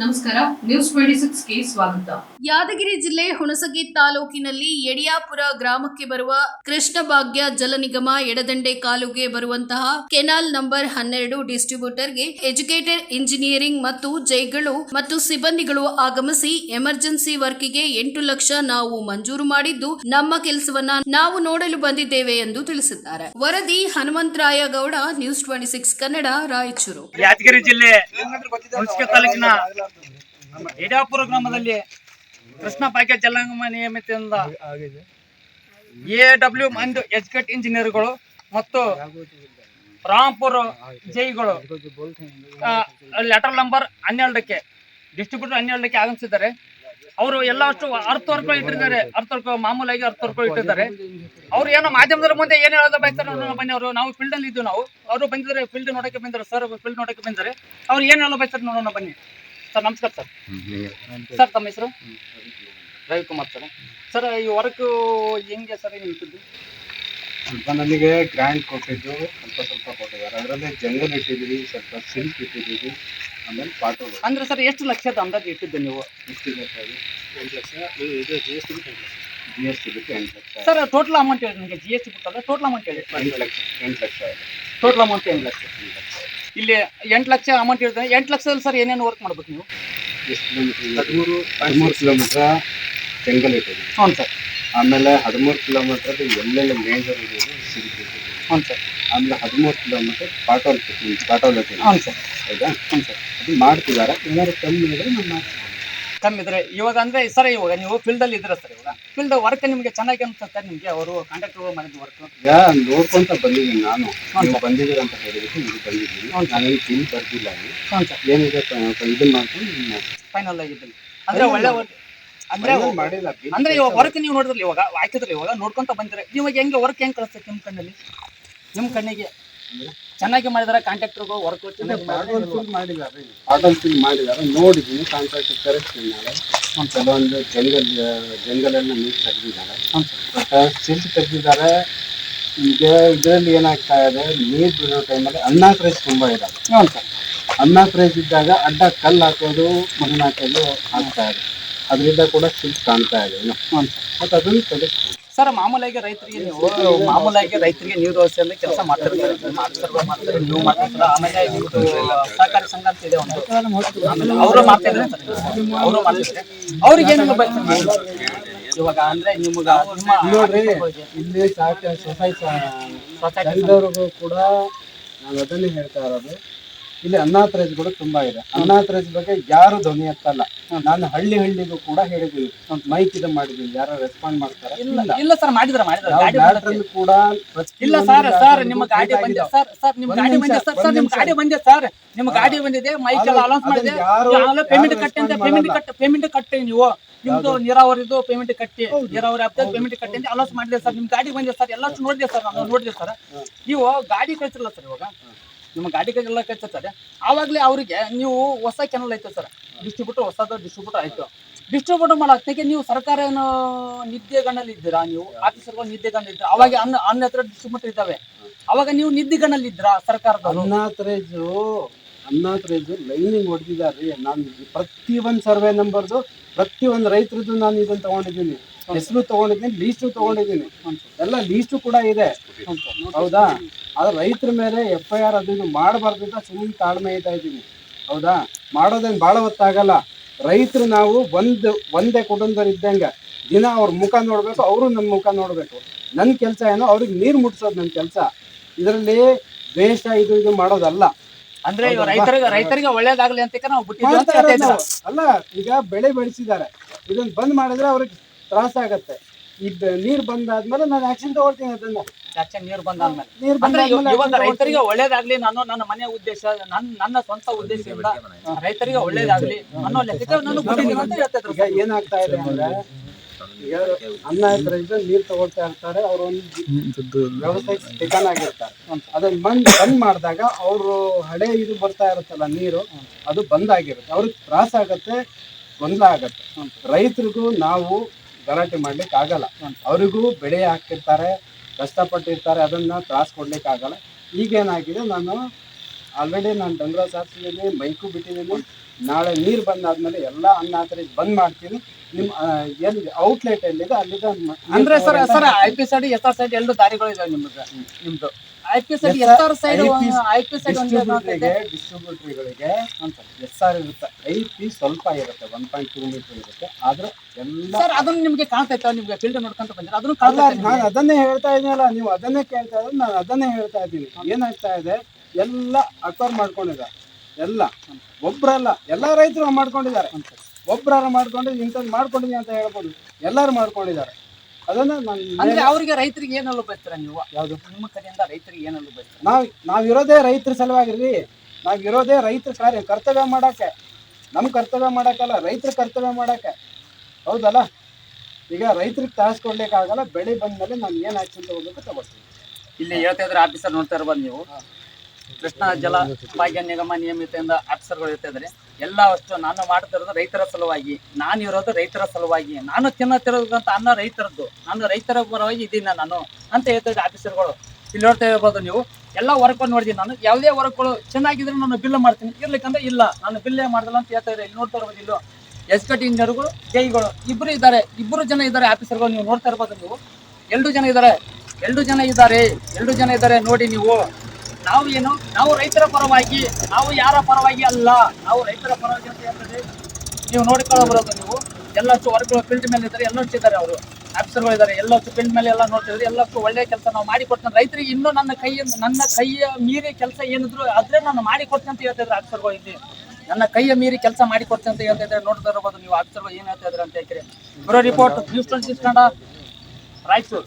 ನಮಸ್ಕಾರ news twenty ಸಿಕ್ಸ್ಗೆ ಸ್ವಾಗತ. ಯಾದಗಿರಿ ಜಿಲ್ಲೆ ಹುಣಸಗಿ ತಾಲೂಕಿನಲ್ಲಿ ಯಡಿಯಾಪುರ ಗ್ರಾಮಕ್ಕೆ ಬರುವ ಕೃಷ್ಣ ಭಾಗ್ಯ ಜಲ ನಿಗಮ ಎಡದಂಡೆ ಕಾಲುಗೆ ಬರುವಂತಹ ಕೆನಾಲ್ ನಂಬರ್ ಹನ್ನೆರಡು ಡಿಸ್ಟ್ರಿಬ್ಯೂಟರ್ಗೆ ಎಜುಕೇಟೆಡ್ ಇಂಜಿನಿಯರಿಂಗ್ ಮತ್ತು ಜೈಗಳು ಮತ್ತು ಸಿಬ್ಬಂದಿಗಳು ಆಗಮಿಸಿ ಎಮರ್ಜೆನ್ಸಿ ವರ್ಕಿಗೆ ಎಂಟು ಲಕ್ಷ ನಾವು ಮಂಜೂರು ಮಾಡಿದ್ದು ನಮ್ಮ ಕೆಲಸವನ್ನ ನಾವು ನೋಡಲು ಬಂದಿದ್ದೇವೆ ಎಂದು ತಿಳಿಸಿದ್ದಾರೆ. ವರದಿ Hanumantharaya Gowda news twenty six Kannada Raichur. Yadgir ಜಿಲ್ಲೆ ಹುಣಸಗಿ ತಾಲೂಕಿನ ಯಡಿಯಾಪುರ ಗ್ರಾಮದಲ್ಲಿ ಕೃಷ್ಣ ಪ್ಯಾಕೇಜ್ ಜಲಾಂಗಮ ನಿಯಮಿತದಿಂದ ಎ ಡಬ್ಲ್ಯೂ ಮಂದು ಎಜುಕೇಟ್ ಇಂಜಿನಿಯರ್ಗಳು ಮತ್ತು ರಾಂಪುರ ಜೈಗಳು ಲೆಟರ್ ನಂಬರ್ ಹನ್ನೆರಡಕ್ಕೆ ಡಿಸ್ಟ್ರಿಬ್ಯೂಟರ್ ಹನ್ನೆರಡಕ್ಕೆ ಆಗಮಿಸಿದ್ದಾರೆ. ಅವರು ಎಲ್ಲ ಅಷ್ಟು ಅರ್ಥ ವರ್ಕ್ ಇಟ್ಟಿದ್ದಾರೆ. ಅರ್ಥ ವರ್ಕ್ ಮಾಮೂಲಾಗಿ ಅರ್ಥ ವರ್ಕ್ ಇಟ್ಟಿದ್ದಾರೆ. ಅವ್ರು ಏನೋ ಮಾಧ್ಯಮದ ಮುಂದೆ ಏನ್ ಹೇಳೋದ ಬಯಸ್ತಾರೆ ಬನ್ನಿ ಅವರು. ನಾವು ಫೀಲ್ಡ್ ಅಲ್ಲಿ ಇದ್ದು ನಾವು. ಅವರು ಬಂದಿದ್ದಾರೆ ಫೀಲ್ಡ್ ನೋಡಕ್ಕೆ ಬಂದಿದ್ದಾರೆ. ಸರ್ ಫೀಲ್ಡ್ ನೋಡಕ್ಕೆ ಬಂದಿದ್ದಾರೆ. ಅವ್ರು ಏನ್ ಹೇಳೋ ಬಯಸ್ತಾರೆ ನೋಡೋಣ ಬನ್ನಿ. ಸರ್ ನಮಸ್ಕಾರ ಸರ್. ಸರ್ ತಮ್ಮ ಹೆಸರು? ರವಿಕುಮಾರ್ ಸರ್. ಸರ್ ಈ ವರ್ಕ್ ಹೆಂಗೆ ಸರ್ ನಿಂತಿದ್ದು ಸ್ವಲ್ಪ ನನಗೆ ಗ್ರ್ಯಾಂಡ್ ಕೊಟ್ಟಿದ್ದು ಸ್ವಲ್ಪ ಸ್ವಲ್ಪ ಕೊಟ್ಟಿದ್ದಾರೆ. ಅದರಲ್ಲಿ ಜಂಗಲ್ ಇಟ್ಟಿದ್ದೀವಿ ಸ್ವಲ್ಪ ಸಿಲ್ಕ್ ಇಟ್ಟಿದ್ದೀವಿ ಆಮೇಲೆ ಪಾಟೋ ಅಂದ್ರೆ ಸರ್ ಎಷ್ಟು ಲಕ್ಷದ ಅಂದಾಜು ಇಟ್ಟಿದ್ದು ನೀವು? ಎಷ್ಟು ಲಕ್ಷ ಎಂಟು ಲಕ್ಷ. ಇದು G S T G S T ಬಿಟ್ಟು ಎಂಟು ಲಕ್ಷ. ಸರ್ ಟೋಟಲ್ ಅಮೌಂಟ್ ಹೇಳಿ ನನಗೆ. ಜಿ ಎಸ್ ಟಿ ಬಿಟ್ಟಲ್ಲ ಟೋಟಲ್ ಅಮೌಂಟ್ ಹೇಳಿ. ಎಂಟು ಲಕ್ಷ ಎಂಟು ಲಕ್ಷ. ಟೋಟಲ್ ಅಮೌಂಟ್ ಎಂಟು ಲಕ್ಷ. ಎಂಟು ಲಕ್ಷ. ಇಲ್ಲಿ ಎಂಟು ಲಕ್ಷ ಅಮೌಂಟ್ ಇರ್ತದೆ ಎಂಟು ಲಕ್ಷದಲ್ಲಿ ಸರ್ ಏನೇನು ವರ್ಕ್ ಮಾಡ್ಬೇಕು ನೀವು? ಹದಿಮೂರು ಹದಿಮೂರು ಕಿಲೋಮೀಟ್ರ ಜಂಗಲ್ ಇರ್ತದೆ ಹ್ಞೂ ಸರ್. ಆಮೇಲೆ ಹದಿಮೂರು ಕಿಲೋಮೀಟ್ರ್ ಎಲ್ಲೆಲ್ಲಿ ಮೇಜರ್ ಇರೋದು ಸಿಗುತ್ತೆ. ಹ್ಞೂ ಸರ್. ಆಮೇಲೆ ಹದಿಮೂರು ಕಿಲೋಮೀಟ್ರ್ ಪಾಟೋಲ್ ಪಾಟೋಲ್ ಹ್ಞೂ ಸರ್. ಹೌದಾ? ಹ್ಞೂ ಸರ್. ಅದು ಮಾಡ್ತಿದ್ದಾರೆ. ಏನಾದ್ರು ಕಮ್ಮಿ ಇದ್ದರೆ ನಮ್ಮ ಮಾಡ್ತೀವಿ. ಕಮ್ಮಿ ಇದ್ರೆ ಇವಾಗ ಅಂದ್ರೆ ಸರ್ ಇವಾಗ ನೀವು ಫೀಲ್ಡ್ ಅಲ್ಲಿ ಇದ್ದೀರಾ ಸರ್ ಇವಾಗ? ಫೀಲ್ಡ್ ವರ್ಕ್ ನಿಮಗೆ ಚೆನ್ನಾಗಿ ಅನ್ಸುತ್ತೆ ನಿಮಗೆ ಅವರು ಕಾಂಟ್ರಾಕ್ಟರ್ ಮಾಡಿದ ವರ್ಕ್ ಈಗ ನೋಡ್ಕೊಂತ ಬಂದಿದ್ದೀನಿ ನಾನು. ನೀವು ಬಂದಿದ್ದೀರ ಅಂತ ಹೇಳಿದಕ್ಕೆ ನೀವು ಬಂದಿದ್ದೀನಿ. ನಾನೇನು ಫೀಲ್ ಸರ್. ಏನಿದೆ ಇದನ್ನ ಇದು ಮಾಡ್ಕೊಂಡು ಫೈನಲ್ ಆಗಿದ್ದೀನಿ. ಅಂದ್ರೆ ಒಳ್ಳೆ. ಅಂದ್ರೆ ಮಾಡಿಲ್ಲ. ಅಂದ್ರೆ ಇವಾಗ ವರ್ಕ್ ನೀವು ನೋಡಿದ್ರಲ್ಲ ಇವಾಗ ಹಾಕಿದ್ರಿ ಇವಾಗ ನೋಡ್ಕೊಂತ ಬಂದಿರ ಇವಾಗ ಹೆಂಗೆ ವರ್ಕ್ ಹೆಂಗ್ ಕಳಿಸ್ತೈತೆ ನಿಮ್ಮ ಕಣ್ಣಲ್ಲಿ? ನಿಮ್ಮ ಕಣ್ಣಿಗೆ? ಚೆನ್ನಾಗಿ ಮಾಡಿದಾರೆ ಕಾಂಟ್ರಾಕ್ಟರ್ಗಳು ವರ್ಕ್ ಮಾಡಿದ್ದಾರೆ fill ಮಾಡಿದ್ದಾರೆ ನೋಡಿದ್ದೀನಿ ಕಾಂಟ್ರಾಕ್ಟರ್ ಕರೆಕ್ಟ್ ನಾಳೆ. ಕೆಲವೊಂದು ಜಂಗಲ್ ಜಂಗಲನ್ನ ನೀರು ತೆಗೆದಿದ್ದಾರೆ. ಸಿಲ್ಕ್ ತೆಗೆದಿದ್ದಾರೆ. ಈಗ ಇದರಲ್ಲಿ ಏನಾಗ್ತಾ ಇದೆ ನೀರು ಬಿಡೋ ಟೈಮಲ್ಲಿ ಅನ್ನ ಪ್ರೈಸ್ ತುಂಬ ಇದಾವೆ ಹ್ಞೂ ಸರ್ ಅನ್ನ ಪ್ರೈಸ್ ಇದ್ದಾಗ ಅಡ್ಡ ಕಲ್ಲು ಹಾಕೋದು ಮಣ್ಣು ಹಾಕೋದು ಆಗ್ತಾ ಇದೆ. ಅದರಿಂದ ಕೂಡ ಸಿಲ್ಟ್ ಕಾಣ್ತಾ ಇದೆ ಇನ್ನು. ಮತ್ತೆ ಅದನ್ನು ತೆಗೆಸ್ತೀವಿ ಸರ್ ಮಾಮೂಲಾಗಿ ರೈತರಿಗೆ ನೀವು ಮಾಮೂಲಾಗಿ ರೈತರಿಗೆ ನೀರು ವ್ಯವಸ್ಥೆಯಲ್ಲಿ ಕೆಲಸ ಮಾಡ್ತಿರ್ತಾರೆ. ಮಾಡ್ತಾರೆ ನೀವು ಮಾಡ್ತಿರ್ತಾರೆ. ಆಮೇಲೆ ನಿಮ್ದು ಸಹಕಾರಿ ಸಂಘ ಅಂತ ಇದೆ ಒಂದು. ಆಮೇಲೆ ಅವರು ಮಾಡ್ತಿದ್ದಾರೆ ಅವರು ಮಾಡ್ತಿದ್ದಾರೆ ಅವ್ರಿಗೆ ಏನು ಇವಾಗ ಅಂದ್ರೆ ನಿಮ್ಗ ನೋಡ್ರಿ ಇಲ್ಲಿ ಸಾಕ ಸೊಸೈಟಿ ಸೊಸೈಟಿ ಕೂಡ ನಾನು ಅದನ್ನೇ ಹೇಳ್ತಾ ಇರೋದು. ಇಲ್ಲಿ ಅನಾಥರೇಜ್ಗಳು ತುಂಬಾ ಇದೆ. ಅನಾಥರೇಜ್ ಬಗ್ಗೆ ಯಾರು ಧ್ವನಿ ಎತ್ತಲ್ಲ. ನಾನು ಹಳ್ಳಿ ಹಳ್ಳಿಗೂ ಕೂಡ ಹೇಳಿದ್ದೀನಿ. ಮೈಕ್ ಇದು ಮಾಡಿದ್ದೀನಿ. ಯಾರು ರೆಸ್ಪಾಂಡ್ ಮಾಡ್ತಾರೆ? ಇಲ್ಲ. ಸರ್ ಮಾಡಿದ್ರ ಮಾಡಿದ್ರ. ಕೂಡ ಇಲ್ಲ ಸರ್ ಸರ್ ನಿಮ್ಮ ಗಾಡಿ ಬಂದಿದೆ. ಸರ್ ಸರ್ ನಿಮ್ಮ ಗಾಡಿ ಬಂದಿದೆ ಸರ್ ಸರ್ ನಿಮ್ಮ ಗಾಡಿ ಬಂದಿದೆ ಸರ್ ನಿಮ್ಮ ಗಾಡಿ ಬಂದಿದೆ ಮೈಕ್ ಎಲ್ಲ ಅಲೌನ್ಸ್ ಮಾಡಿದೆ. ಪೇಮೆಂಟ್ ಕಟ್ಟಿ ಅಂತ ಪೇಮೆಂಟ್ ಕಟ್ ಕಟ್ಟಿ ಪೇಮೆಂಟ್ ಕಟ್ಟಿ ನೀವು. ನಿಮ್ದು ನೀರಾವರಿದು ಪೇಮೆಂಟ್ ಕಟ್ಟಿ. ನೀರಾವರಿ ಆಪ್ತ ಪೇಮೆಂಟ್ ಕಟ್ಟಿ ಅಂತ ಅಲೌನ್ಸ್ ಮಾಡಿದೆ ಸರ್. ನಿಮ್ಮ ಗಾಡಿ ಬಂದಿದೆ ಸರ್ ಎಲ್ಲ ನೋಡಿದೆ ಸರ್ ನಾನು ನೋಡಿದೆ ಸರ್. ನೀವು ಗಾಡಿ ಕಳ್ಸಿರಲ್ಲ ಸರ್ ಇವಾಗ? ನಿಮ್ಮ ಗಾಡಿ ಎಲ್ಲ ಸರ್. ಆವಾಗಲೇ ಅವರಿಗೆ ನೀವು ಹೊಸ ಕೆನಲ್ ಐತೆ ಸರ್. ಡಿಸ್ಟ್ರಿಬ್ಯೂಟರ್ ಹೊಸದು ಡಿಸ್ಟ್ರಿಬ್ಯೂಟರ್ ಆಯ್ತು. ಡಿಸ್ಟ್ರಿಬ್ಯೂಟರ್ ಮಾಡೋಕ್ಕೆ ನೀವು ಸರ್ಕಾರ ಏನು ನಿದ್ದೆಗಣ್ಣಲ್ಲಿ ಇದ್ದೀರಾ ನೀವು? ಆಫೀಸರ್ಗಳು ನಿದ್ದೆಗಣ್ಣಲ್ಲಿ ಇದ್ದೀರಾ? ಅವಾಗ ಅನ್ನ ಅನ್ನ ಹತ್ರ ಡಿಸ್ಟ್ರಿಬ್ಯೂಟರ್ ಇದ್ದಾವೆ. ಅವಾಗ ನೀವು ನಿದ್ದೆಗಣ್ಣಲ್ಲಿ ಇದ್ದೀರಾ ಸರ್ಕಾರದ ಅನ್ನಾಥರೇಜು ಅನ್ನಾಥರೇಜು ಲೈನಿಂಗ್ ಹೊಡೆದಿದ್ದಾರೆ. ನಾನು ಪ್ರತಿ ಒಂದು ಸರ್ವೆ ನಂಬರ್ದು ಪ್ರತಿ ಒಂದು ರೈತರದ್ದು ನಾನು ಇದನ್ನು ತಗೊಂಡಿದ್ದೀನಿ. ಹೆಸರು ತಗೊಂಡಿದ್ದೀನಿ ಲೀಸ್ಟು ತಗೊಂಡಿದ್ದೀನಿ. ಎಲ್ಲ ಲೀಸ್ಟು ಕೂಡ ಇದೆ. ಹೌದಾ? ಆದ್ರೆ ರೈತರ ಮೇಲೆ ಎಫ್ ಐ ಆರ್ ಅದು ಇದು ಮಾಡಬಾರ್ದು ಅಂತ ಸುಮ್ಮನೆ ತಾಳ್ಮೆ ಇದ್ದಾ ಇದ್ದೀನಿ. ಹೌದಾ? ಮಾಡೋದೇನು ಭಾಳ ಹೊತ್ತಾಗಲ್ಲ. ರೈತರು ನಾವು ಒಂದು ಒಂದೇ ಕುಟುಂಬದವ್ರು ಇದ್ದಂಗೆ ದಿನ ಅವ್ರ ಮುಖ ನೋಡಬೇಕು ಅವರು ನಮ್ಮ ಮುಖ ನೋಡಬೇಕು. ನನ್ನ ಕೆಲಸ ಏನೋ ಅವ್ರಿಗೆ ನೀರು ಮುಟ್ಸೋದು ನನ್ನ ಕೆಲಸ. ಇದರಲ್ಲಿ ದ್ವೇಷ ಇದು ಇದು ಮಾಡೋದಲ್ಲ. ಅಂದ್ರೆ? ರೈತರಿಗೆ ರೈತರಿಗೆ ಒಳ್ಳೇದಾಗಲಿ ಅಂತ ನಾವು. ಅಲ್ಲ ಈಗ ಬೆಳೆ ಬೆಳೆಸಿದ್ದಾರೆ. ಇದನ್ನ ಬಂದ್ ಮಾಡಿದ್ರೆ ಅವ್ರಿಗೆ ತ್ರಾಸ ಆಗತ್ತೆ. ಈ ನೀರು ನೀರ್ ಬಂದಾದ್ಮೇಲೆ ನಾನು ಆಕ್ಷನ್ ತಗೊಳ್ತೀನಿ ಅದನ್ನ. ನೀರು ಬಂದಾದ್ಮೇಲೆ ನೀರ್ ಬಂದಾದ್ಮೇಲೆ ಇವಾಗ ರೈತರಿಗೆ ಒಳ್ಳೇದಾಗ್ಲಿ ನಾನು ನನ್ನ ಮನೆ ಉದ್ದೇಶ ನನ್ನ ನನ್ನ ಸ್ವಂತ ಉದ್ದೇಶದಿಂದ ರೈತರಿಗೆ ಒಳ್ಳೇದಾಗ್ಲಿ ಅನ್ನೋ ಲೆಕ್ಕಕ್ಕೆ ನಾನು ಬಿಟ್ಟಿದ್ದೀನಿ ಅಂತ ಹೇಳ್ತಿದ್ರು ಈಗ ಏನಾಗ್ತಾ ಇದೆ ಅಂದ್ರೆ ಈಗ ಅನ್ನ ಇದ್ರೆ ನೀರ್ ತಗೊಳ್ತಾ ಇರ್ತಾರೆ ಅವ್ರ ಒಂದು ವ್ಯವಸಾಯ ಠಿಕಾಣ ಆಗಿರ್ತಾರೆ. ಅದನ್ನ ಬಂದ್ ಬಂದ್ ಮಾಡಿದಾಗ ಅವರು ಹಳೆ ಇದು ಬರ್ತಾ ಇರುತ್ತಲ್ಲ ನೀರು ಅದು ಬಂದ್ ಆಗಿರುತ್ತೆ. ಅವ್ರಿಗೆ ತ್ರಾಸ ಆಗತ್ತೆ ಗೊಂದಲ ಆಗತ್ತೆ. ರೈತರಿಗೂ ನಾವು ಗಲಾಟೆ ಮಾಡ್ಲಿಕ್ಕೆ ಆಗಲ್ಲ ಅವರಿಗೂ ಬೆಳೆ ಹಾಕಿರ್ತಾರೆ ಕಷ್ಟಪಟ್ಟಿರ್ತಾರೆ ಅದನ್ನ ತ್ರಾಸ ಕೊಡ್ಲಿಕ್ಕೆ ಆಗಲ್ಲ ಈಗೇನಾಗಿದೆ ನಾನು ಆಲ್ರೆಡಿ ನಾನು ಡಂಗ್ರ ಸಾರಿಸಿದ್ದೀನಿ ಮೈಕು ಬಿಟ್ಟಿದ್ದೀನಿ ನಾಳೆ ನೀರು ಬಂದಾದ್ಮೇಲೆ ಎಲ್ಲ ಅನ್ನಾಥರೈಸ್ ಬಂದ್ ಮಾಡ್ತೀನಿ. ನಿಮ್ಮ ಎಲ್ಲಿ ಔಟ್ಲೆಟ್ ಎಲ್ಲಿದೆ ಅಲ್ಲಿದೆ ಅಂದ್ರೆ sir sir I P side S R side ಎರಡು ದಾರಿಗಳು ಇದಾವೆ ನಿಮ್ಗೆ ನಿಮ್ದು. I P S. R side I P side ಡಿಸ್ಟ್ರಿಬ್ಯೂಟರ್ಗೆ ಡಿಸ್ಟ್ರಿಬ್ಯೂಟರ್ಗಳಿಗೆ ಎಸ್ ಆರ್ ಇರುತ್ತೆ. ಐ ಪಿ ಸ್ವಲ್ಪ ಇರುತ್ತೆ. ಒನ್ ಪಾಯಿಂಟ್ ಟೂ ಮೀಟರ್ ಇರುತ್ತೆ. ಆದ್ರೆ ಎಲ್ಲ ಸರ್ ಅದನ್ನ ನಿಮ್ಗೆ ಕಾಣ್ತೈತೆ? ನಿಮ್ಗೆ ಫೀಲ್ಡ್ ನೋಡ್ಕೊಂತ ಬಂದ್ರೆ? ಅದನ್ನು ಅಲ್ಲ ನಾನು ಅದನ್ನೇ ಹೇಳ್ತಾ ಇದ್ದೀನಲ್ಲ ನೀವು ಅದನ್ನೇ ಕೇಳ್ತಾ ಇದ್ರೆ ನಾನು ಅದನ್ನೇ ಹೇಳ್ತಾ ಇದ್ದೀನಿ. ಏನಾಗ್ತಾ ಇದೆ? ಎಲ್ಲ ಅಕ್ವರ್ ಮಾಡ್ಕೊಂಡಿದ್ದಾರೆ. ಎಲ್ಲ. ಒಬ್ರಲ್ಲ. ಎಲ್ಲ ರೈತರು ಮಾಡ್ಕೊಂಡಿದ್ದಾರೆ. ಒಬ್ರಾರ ಮಾಡ್ಕೊಂಡು ಇಂಥದ್ದು ಮಾಡ್ಕೊಂಡಿದ್ದೀನಿ ಅಂತ ಹೇಳ್ಬೋದು. ಎಲ್ಲರೂ ಮಾಡ್ಕೊಂಡಿದ್ದಾರೆ. ಅದನ್ನ ಅಂದ್ರೆ ಅವರಿಗೆ ರೈತರಿಗೆ ಏನಲ್ಲೂ ಬಯಸ್ತೀರಾ ನೀವು? ಯಾವುದು? ನಿಮ್ಮ ಕಡೆಯಿಂದ ರೈತರಿಗೆ ಏನಲ್ಲೂ ನಾವು ನಾವ್ ಇರೋದೇ ರೈತರ ಸಲುವಾಗಿರ್ಲಿ. ರೀ ನಾವಿರೋದೇ ರೈತರ ಕಾರ್ಯ ಕರ್ತವ್ಯ ಮಾಡಕ್ಕೆ. ನಮ್ ಕರ್ತವ್ಯ ಮಾಡಕ್ಕಲ್ಲ ರೈತರ ಕರ್ತವ್ಯ ಮಾಡಕ್ಕೆ. ಹೌದಲ್ಲ? ಈಗ ರೈತರಿಗೆ ತ್ರಾಸ ಕೊಡ್ಲಿಕ್ಕಾಗಲ್ಲ ಬೆಳೆ ಬಂದ್ಮೇಲೆ ನಾನು ಏನ್ ಆಕ್ಷನ್ ತಗೋಬೇಕು ತಗೋತೀನಿ. ಇಲ್ಲಿ ಹೇಳ್ತಾ ಇದ್ರೆ ಆಫೀಸರ್ ನೋಡ್ತಾ ಇರ್ಬೋದು ನೀವು. ಕೃಷ್ಣ ಜಲ ಭಾಗ್ಯ ನಿಗಮ ನಿಯಮಿತದಿಂದ ಆಫೀಸರ್ಗಳು ಇರ್ತಾ ಇದ್ರೆ ಎಲ್ಲ ಅಷ್ಟು ನಾನು ಮಾಡ್ತಿರೋದು ರೈತರ ಸಲುವಾಗಿ, ನಾನು ಇರೋದು ರೈತರ ಸಲುವಾಗಿ, ನಾನು ತಿನ್ನತಿರೋದಂತ ಅನ್ನ ರೈತರದ್ದು, ನಾನು ರೈತರ ಪರವಾಗಿ ಇದ್ದೀನಿ ನಾನು ಅಂತ ಹೇಳ್ತಾ ಇದ್ದೆ ಆಫೀಸರ್ಗಳು. ಇಲ್ಲಿ ನೋಡ್ತಾ ಇರ್ಬೋದು ನೀವು, ಎಲ್ಲ ವರ್ಕ್ ನೋಡಿದ್ದೀನಿ ನಾನು, ಯಾವುದೇ ವರ್ಕ್ಗಳು ಚೆನ್ನಾಗಿದ್ರೆ ನಾನು ಬಿಲ್ ಮಾಡ್ತೀನಿ, ಇರ್ಲಿಕ್ಕಂದ್ರೆ ಇಲ್ಲ, ನಾನು ಬಿಲ್ಲೇ ಮಾಡಲ್ಲ ಅಂತ ಹೇಳ್ತಾ ಇದ್ದಾರೆ ಇಲ್ಲಿ ನೋಡ್ತಾ ಇರ್ಬೋದು ಇಲ್ಲೂ ಕಟ್ ಇಂಜಿನಿಯರ್ಗಳು ಜೈಗಳು ಇಬ್ಬರು ಇದ್ದಾರೆ ಇಬ್ಬರು ಜನ ಇದ್ದಾರೆ ಆಫೀಸರ್ಗಳು, ನೀವು ನೋಡ್ತಾ ಇರ್ಬೋದು ನೀವು. ಎರಡು ಜನ ಇದ್ದಾರೆ, ಎರಡು ಜನ ಇದ್ದಾರೆ, ಎರಡು ಜನ ಇದ್ದಾರೆ, ನೋಡಿ ನೀವು. ನಾವು ಏನು ನಾವು ರೈತರ ಪರವಾಗಿ, ನಾವು ಯಾರ ಪರವಾಗಿ ಅಲ್ಲ, ನಾವು ರೈತರ ಪರವಾಗಿ ಅಂತ ಹೇಳ್ತದೆ ನೀವು ನೋಡಿಕೊಳ್ಳಬಹುದು ನೀವು. ಎಲ್ಲಷ್ಟು ವರ್ಕ್ಗಳು ಫೀಲ್ಡ್ ಮೇಲೆ ಇದ್ದಾರೆ ಎಲ್ಲಷ್ಟು ಇದ್ದಾರೆ ಅವರು. ಆಫೀಸರ್ಗಳು ಇದ್ದಾರೆ ಎಲ್ಲಷ್ಟು ಫೀಲ್ಡ್ ಮೇಲೆ ಎಲ್ಲ ನೋಡ್ತಿದ್ರೆ ಎಲ್ಲಷ್ಟು ಒಳ್ಳೆ ಕೆಲಸ ನಾವು ಮಾಡಿ ಕೊಡ್ತೇನೆ ರೈತರಿಗೆ ಇನ್ನೂ ನನ್ನ ಕೈಯ ನನ್ನ ಕೈಯ ಮೀರಿ ಕೆಲಸ ಏನಿದ್ರು ಅದ್ರೆ ನಾನು ಮಾಡಿ ಕೊಡ್ತೇನೆ ಅಂತ ಹೇಳ್ತಿದ್ರು ಆಫೀಸರ್ಗಳು ಇಲ್ಲಿ. ನನ್ನ ಕೈಯ ಮೀರಿ ಕೆಲಸ ಮಾಡಿ ಕೊಡ್ತೇನೆ ಅಂತ ಹೇಳ್ತಾ ಇದ್ದಾರೆ. ನೋಡ್ತಾ ಇರಬಹುದು ನೀವು ಆಫೀಸರ್ಗಳು ಏನು ಹೇಳ್ತಾ ಇದ್ರೆ ಅಂತ ಹೇಳ್ತೀರಿ. Bro report news twenty Kannada Raichur